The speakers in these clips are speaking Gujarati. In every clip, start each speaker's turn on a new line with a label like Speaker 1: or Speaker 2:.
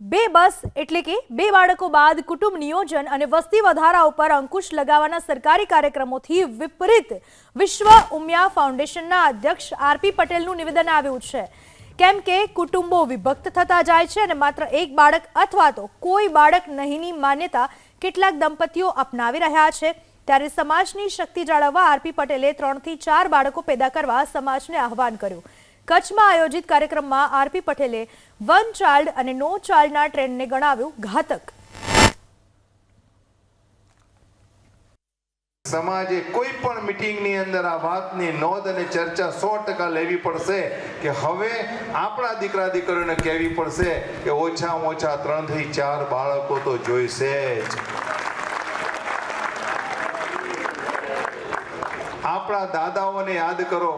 Speaker 1: બે બસ એટલે કે બે બાળકો બાદ કુટુંબ નિયોજન અને વસ્તી વધારા ઉપર અંકુશ લગાવવાના સરકારી કાર્યક્રમોથી વિપરીત વિશ્વ ઉમિયા ફાઉન્ડેશનના અધ્યક્ષ આરપી પટેલનું નિવેદન આવ્યું છે. કેમ કે કુટુંબો વિભક્ત થતા જાય છે અને માત્ર એક બાળક અથવા તો કોઈ બાળક નહીંની માન્યતા કેટલાક દંપતીઓ અપનાવી રહ્યા છે. ત્યારે સમાજની શક્તિ જાળવવા આરપી પટેલે ત્રણથી ચાર બાળકો પેદા કરવા સમાજને આહવાન કર્યું. કચ્છમાં આયોજિત કાર્યક્રમમાં આરપી પટેલે વન ચાઇલ્ડ અને નો ચાઇલ્ડના ટ્રેન્ડને ગણાવ્યું ઘાતક.
Speaker 2: સમાજે કોઈ પણ મિટિંગની અંદર આ વાતની નોંધ અને ચર્ચા સો ટકા લેવી પડશે કે હવે આપણા દીકરા દીકરીઓને કહેવી પડશે કે ઓછામાં ઓછા ત્રણથી ચાર બાળકો તો જોઈશે જ. આપણા દાદાઓને યાદ કરો.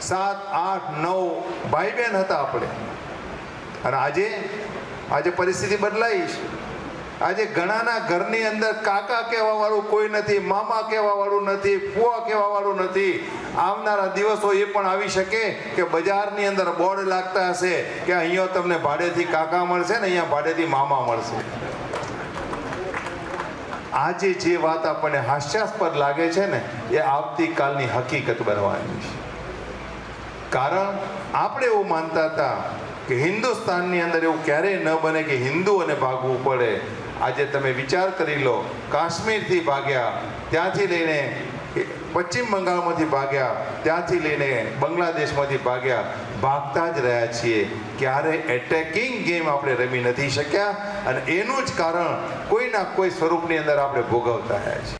Speaker 2: સાત, આઠ, નવ ભાઈ બહેન હતા આપણે. અને આજે આજે પરિસ્થિતિ બદલાઈ છે. આજે ઘણાના ઘરની અંદર કાકા કહેવા વાળું કોઈ નથી, મામા કહેવા વાળું નથી, ફુવા કહેવા વાળું નથી. આવનારા દિવસો એ પણ આવી શકે કે બજારની અંદર બોર્ડ લાગતા હશે કે અહીંયા તમને ભાડેથી કાકા મળશે ને અહીંયા ભાડેથી મામા મળશે. આજે જે વાત આપણને હાસ્યાસ્પદ લાગે છે ને, એ આવતીકાલની હકીકત બનવાની છે. કારણ આપણે એવું માનતા હતા કે હિન્દુસ્તાનની અંદર એવું ક્યારેય ન બને કે હિન્દુઓને ભાગવું પડે. આજે તમે વિચાર કરી લો, કાશ્મીરથી ભાગ્યા, ત્યાંથી લઈને પશ્ચિમ બંગાળમાંથી ભાગ્યા, ત્યાંથી લઈને બાંગ્લાદેશમાંથી ભાગ્યા, ભાગતા જ રહ્યા છીએ. ક્યારે એટેકિંગ ગેમ આપણે રમી નથી શક્યા અને એનું જ કારણ કોઈના કોઈ સ્વરૂપની અંદર આપણે ભોગવતા રહ્યા છીએ.